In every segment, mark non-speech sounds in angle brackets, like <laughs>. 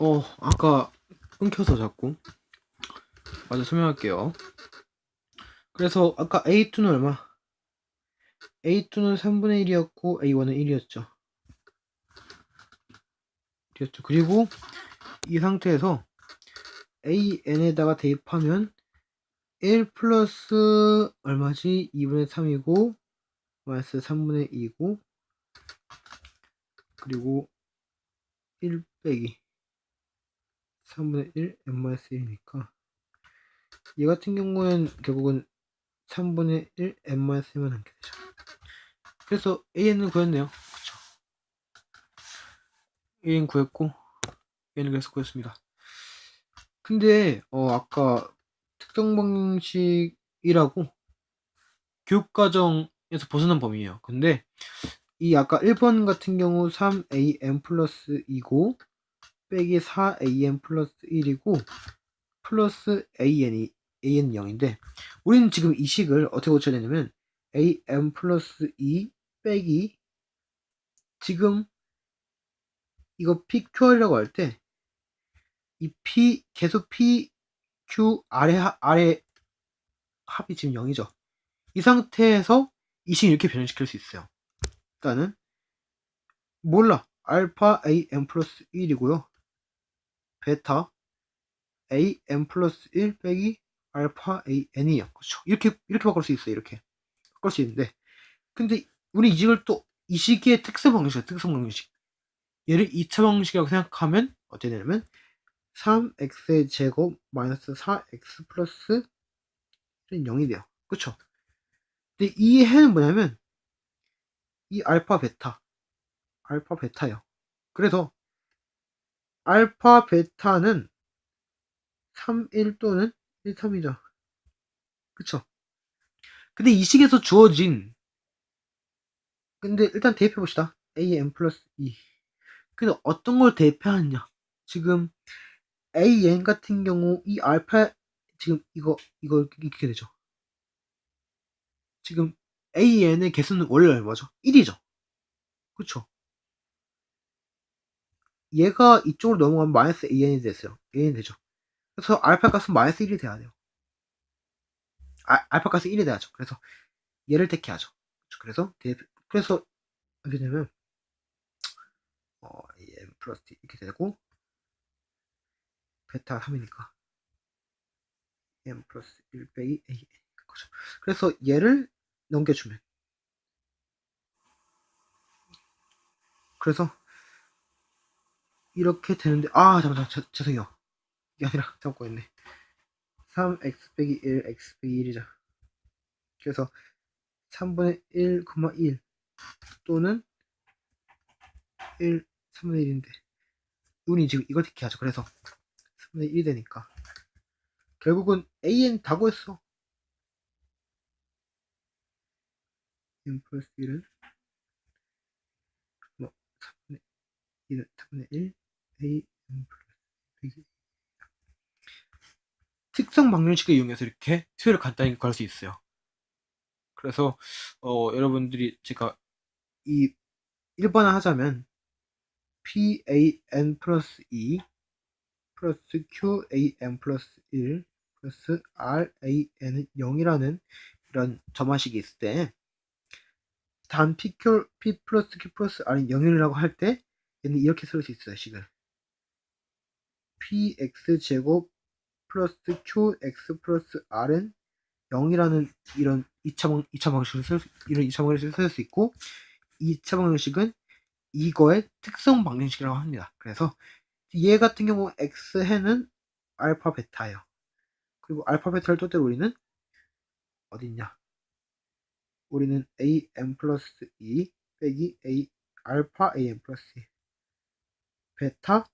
어, 아까 끊겨서 자꾸. 맞아, 설명할게요. 그래서 아까 A2는 얼마? A2는 3분의 1이었고, A1은 1이었죠. 1이었죠. 그리고 이 상태에서 AN에다가 대입하면 1 플러스 얼마지? 2분의 3이고, 마이너스 3분의 2고, 그리고 1 빼기 3분의 1 n-1이니까 얘 같은 경우는 결국은 3분의 1 n-1만 남게 되죠. 그래서 an은 구했네요. 그쵸? an 구했고 an을 그래서 구했습니다. 근데 어 아까 특성 방식이라고 교육과정에서 벗어난 범위예요. 근데 이 아까 1번 같은 경우 3am 플러스 2고 빼기 4am 플러스 1이고 플러스 an이 an 0인데 우리는 지금 이 식을 어떻게 고쳐야 되냐면 am 플러스 2 빼기 지금 이거 pqr이라고 할 때 이 p 계속 p q 아래 하- 아래 합이 지금 0이죠. 이 상태에서 이 식을 이렇게 변형시킬 수 있어요. 일단은 몰라 알파 am 플러스 1이고요. 베타 am 플러스 1 빼기 알파 an이에요. 그렇죠. 이렇게 이렇게 바꿀 수 있어요. 이렇게 바꿀 수 있는데 근데 우리 이 식을 또이 식의 특성 방식이야. 특성 방식. 얘를 2차 방식이라고 생각하면 어떻게 되냐면 3x의 제곱 마이너스 4x 플러스 0이 돼요. 그쵸? 근데 이 해는 뭐냐면 이 알파 베타 알파 베타예요. 그래서 알파 베타는 3, 1 또는 1, 3이죠. 그쵸? 근데 이 식에서 주어진 근데 일단 대입해 봅시다. an 플러스 2. 근데 어떤 걸 대입하느냐? 지금 an 같은 경우 이 알파 지금 이거 이거 이렇게 되죠. 지금 an의 개수는 원래 얼마죠? 1이죠. 그쵸? 얘가 이쪽으로 넘어가면 마이너스 an이 됐어요. an이 되죠. 그래서 알파 값은 마이너스 1이 돼야 돼요. 아, 알파 값은 1이 돼야죠. 그래서 얘를 택해야죠. 그래서 대입, 그래서 어떻게 되냐면 어, am 플러스 t 이렇게 되고 베타 3이니까 m 플러스 1 빼기 a 거죠. 그래서 얘를 넘겨주면 그래서 이렇게 되는데 아 잠깐만 저, 죄송해요. 이게 아니라 <laughs> 잠깐 했네. 3x 빼기 1 x 빼기 1이죠. 그래서 3분의 1, 1 또는 1, 3분의 1인데 운이 지금 이거 택해야죠. 그래서 3분의 1이 되니까. 결국은 an 다 구했어. N 플러스 1은 뭐 3분의 1은 3분의 1 1 특성 방정식을 이용해서 이렇게 수열을 간단히 구할 수 있어요. 그래서 어, 여러분들이 제가 이 1번을 하자면 PAN 플러스 2 플러스 QAN 플러스 1 플러스 RAN은 0이라는 이런 점화식이 있을 때 단 P 플러스 Q 플러스 R은 0이라고 할 때 얘는 이렇게 쓸 수 있어요, 식을. PX 제곱 플러스 QX 플러스 R은 0이라는 이런 2차, 방, 2차 방식을 쓸, 수- 이런 2차 방식을 쓸 수 있고 2차 방정식은 이거의 특성 방정식이라고 합니다. 그래서 얘 같은 경우 x 해는 알파 베타예요. 그리고 알파 베타를 뜻대로 우리는 어디 있냐? 우리는 am 플러스 2 빼기 a 알파 am 플러스 2 베타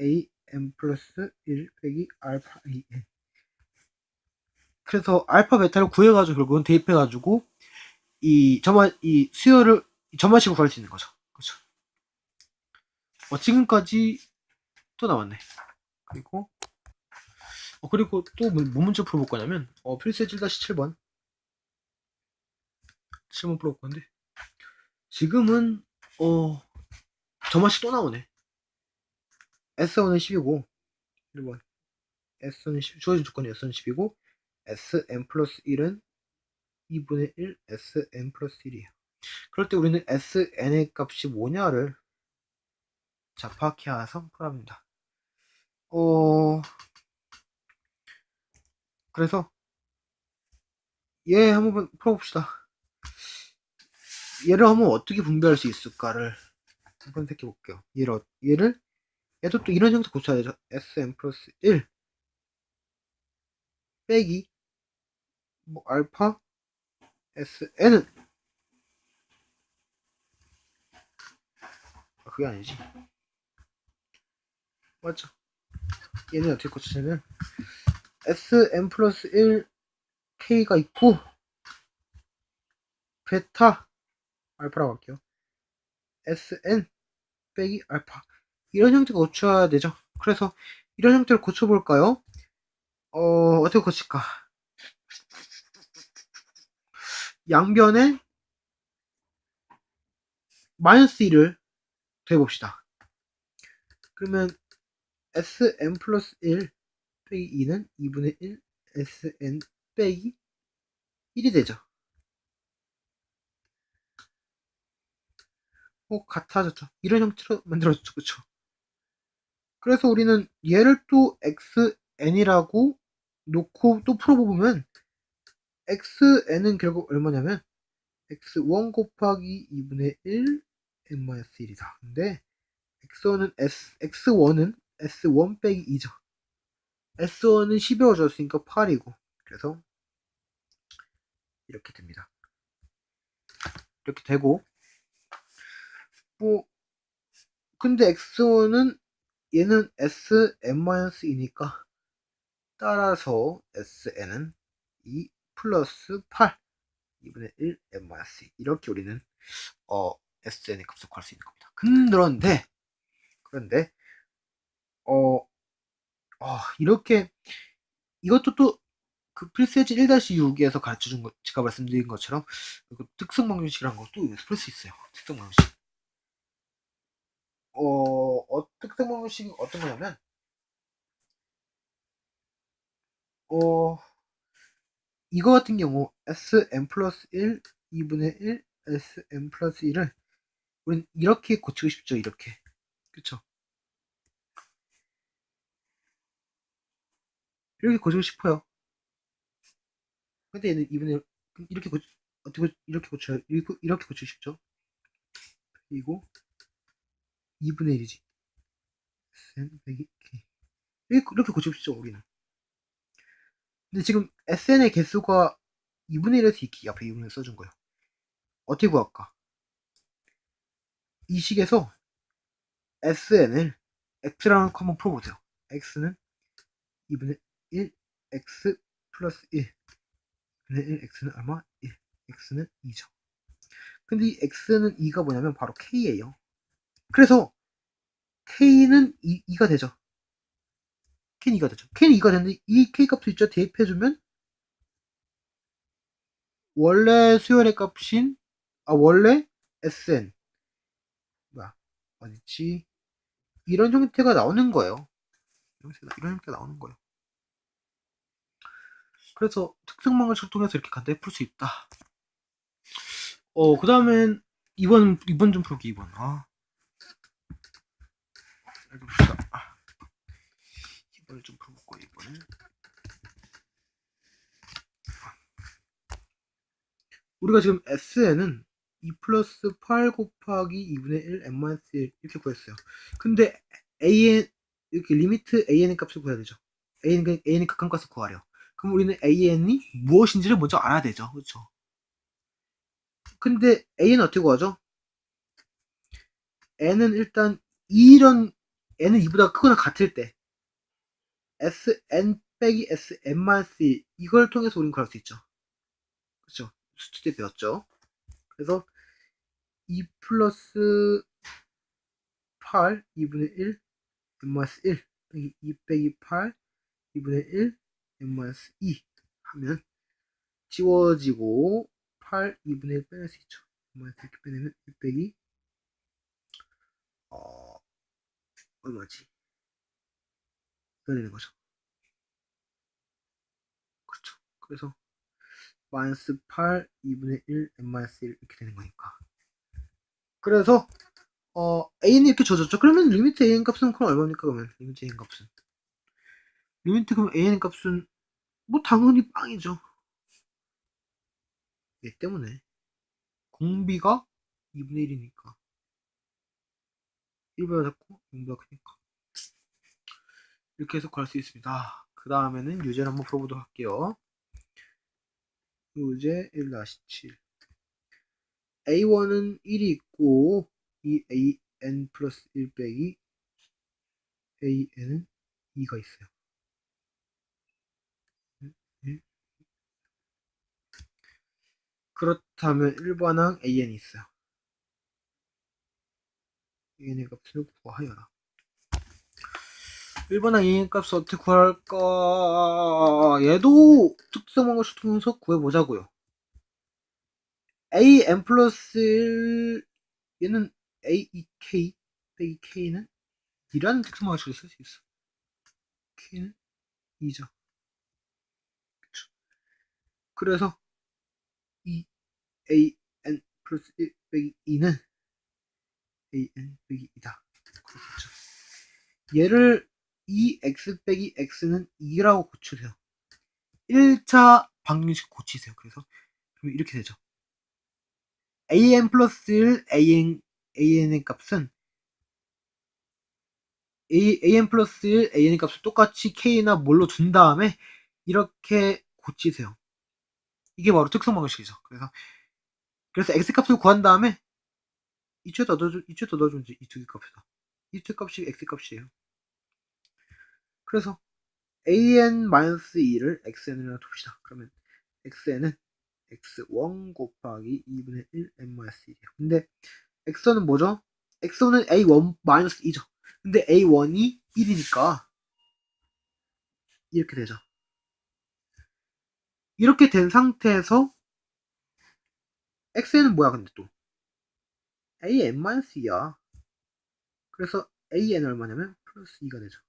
am 플러스 1 빼기 알파 am 그래서 알파 베타를 구해가지고 결국은 대입해가지고 이 점화 이 수열을 점화식으로 구할 수 있는 거죠. 그렇죠. 어, 지금까지 또 나왔네. 그리고 어, 그리고 또 뭐 문제 풀어볼 거냐면 어, 필수 1-7번 7번 풀어볼 건데 지금은 어 점화식 또 나오네. S1은 10이고 1번 S는 10, 주어진 조건이 S는 10이고 Sn 플러스 1은 2분의 1 Sn 플러스 1이에요. 그럴 때 우리는 Sn의 값이 뭐냐를 자 파악해서 풀합니다. 어 그래서 얘 한번 풀어봅시다. 얘를 한번 어떻게 분배할 수 있을까를 한번 생각해 볼게요. 얘를, 어- 얘를 얘도 또 이런 형태 고쳐야 되죠. Sn 플러스 1 빼기 뭐 알파 SN은 아, 그게 아니지. 맞죠? 얘는 어떻게 고치냐면 SN 플러스 1 K가 있고 베타 알파라고 할게요. SN 빼기 알파 이런 형태가 고쳐야 되죠 그래서 이런 형태를 고쳐볼까요 어 어떻게 고칠까 양변에 마이너스 1을 더해봅시다. 그러면 Sn 플러스 1 빼기 2는 2분의 1 Sn 빼기 1이 되죠. 어, 같아졌죠. 이런 형태로 만들어졌죠. 그쵸? 그래서 우리는 얘를 또 xn이라고 놓고 또 풀어보면 xn은 결국 얼마냐면 x1 곱하기 2분의 1 n-1이다. 근데 x1은 s, x1은 s1 빼기 2죠. s1은 10이 줬으니까 8이고 그래서 이렇게 됩니다. 이렇게 되고 뭐 근데 x1은 얘는 sn-2니까 따라서 sn은 2 플러스 8 2분의 1 n-2 이렇게 우리는 어 sn의 값을 구할 수 있는 겁니다. 그런데 그런데 어, 어 이렇게 이것도 또 그 필수예제 1-6에서 가르쳐준 것 제가 말씀드린 것처럼 그 특성 방정식이라는 것도 풀수 있어요. 특성 방정식. 어, 어 특성 방정식이 어떤 거냐면 어 이거 같은 경우 Sn 플러스 1 2분의 1 Sn 플러스 1을 우린 이렇게 고치고 싶죠 이렇게. 그쵸? 이렇게 고치고 싶어요. 근데 얘는 2분의 1 이렇게 고 어떻게 고- 이렇게 고쳐요? 이렇게 고치고 싶죠? 그리고 2분의 1이지 Sn 빼기 K 이렇게, 싶죠 우리는 근데 지금 SN의 개수가 2분의 1에서 이렇게 앞에 2분의 1 써준 거예요. 어떻게 구할까? 이 식에서 SN을 거 한번 풀어보세요. X는 2분의 1, X 플러스 1. 2분의 1, X는 얼마? 1. X는 2죠. 근데 이 X는 2가 뭐냐면 바로 K예요. 그래서 K는 2, 2가 되죠. K는 2가 되죠. K는 2가 되는데 이 K 값을 있죠. 대입해주면 원래 수열의 값인 아 원래 SN 뭐야 어디지 이런 형태가 나오는 거예요. 이런 형태가 나오는 거예요. 그래서 특성망을 통해서 이렇게 간단히 풀 수 있다. 어, 그 다음엔 2번, 2번 좀 풀기, 2번. 아. 여기 봅시다. 아. 2번을 좀 풀어볼고, 2번을. 우리가 지금 S에는 2 플러스 8 곱하기 2분의 1 n-1 이렇게 구했어요. 근데 an 이렇게 리미트 an의 값을 구해야 되죠. an an의 극한값을 구하려. 그럼 우리는 an이 무엇인지를 먼저 알아야 되죠. 그렇죠? 근데 a는 어떻게 구하죠? n은 일단 이런 n은 2보다 크거나 같을 때 sn 빼기 sn-1 이걸 통해서 우리는 구할 수 있죠. 그렇죠? 수트 때 배웠죠. 그래서 2 플러스 8 2분의 1 n-1 빼기 2 빼기 8 2분의 1 n-2 하면 지워지고 8 2분의 1 빼낼 수 있죠. 이렇게 빼내면 1 빼기 어 얼마지? 되는 거죠. 그렇죠. 그래서 마이너스 8 2분의 1 n 마이너스 1 이렇게 되는 거니까. 그래서 어 a는 이렇게 줘줬죠. 그러면 리미트 an 값은 그럼 얼마입니까? 그러면 리미트 an 값은 리미트 그럼 an 값은 뭐 당연히 빵이죠. 얘 때문에 공비가 2분의 1이니까 1보다 작고 0보다 크니까 이렇게 해서 구할 수 있습니다. 그 다음에는 유제를 한번 풀어보도록 할게요. 유제 1-7 A1은 1이 있고 이 AN 플러스 1 빼기 AN은 2가 있어요. 그렇다면 1번항 AN이 있어요. AN의 값을 구하여라. 1번항 AN 값을 어떻게 구할까? 얘도 특성한 것을 통해서 구해보자고요. AN 플러스 1, 얘는 AEK 빼기 K는 2라는 특성한 것을 쓸 수 있어. K는 2죠. 그쵸. 그래서 이 AN 플러스 1 빼기 2는 AN 빼기 2다. 그렇겠죠. 얘를 2x 빼기 x는 2라고 고치세요. 1차 방정식 고치세요. 그래서 그럼 이렇게 되죠. an 플러스 1 an an의 값은 a, an 플러스 1 an의 값을 똑같이 k나 뭘로 둔 다음에 이렇게 고치세요. 이게 바로 특성 방식이죠. 그래서 그래서 x 값을 구한 다음에 이쪽에 넣어줘 이쪽에 넣어주면 이제 이두 개 값이다. 이 두 값이 x 값이에요. 그래서 an-2를 xn이라 둡시다. 그러면 xn은 x1 곱하기 2분의 1 n-1이에요. 근데 x는 뭐죠? x는 a1-2죠. 근데 a1이 1이니까 이렇게 되죠. 이렇게 된 상태에서 x는 뭐야 근데 또 an-2야. 그래서 an 얼마냐면 플러스 2가 되죠.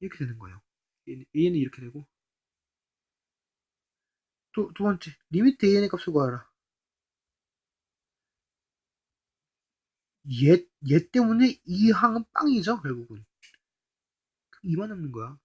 이렇게 되는 거예요. a는 이렇게 되고 또, 두 번째 리미트 an의 값을 구하라. 얘, 얘 때문에 이 항은 빵이죠 결국은. 2만 남는 거야.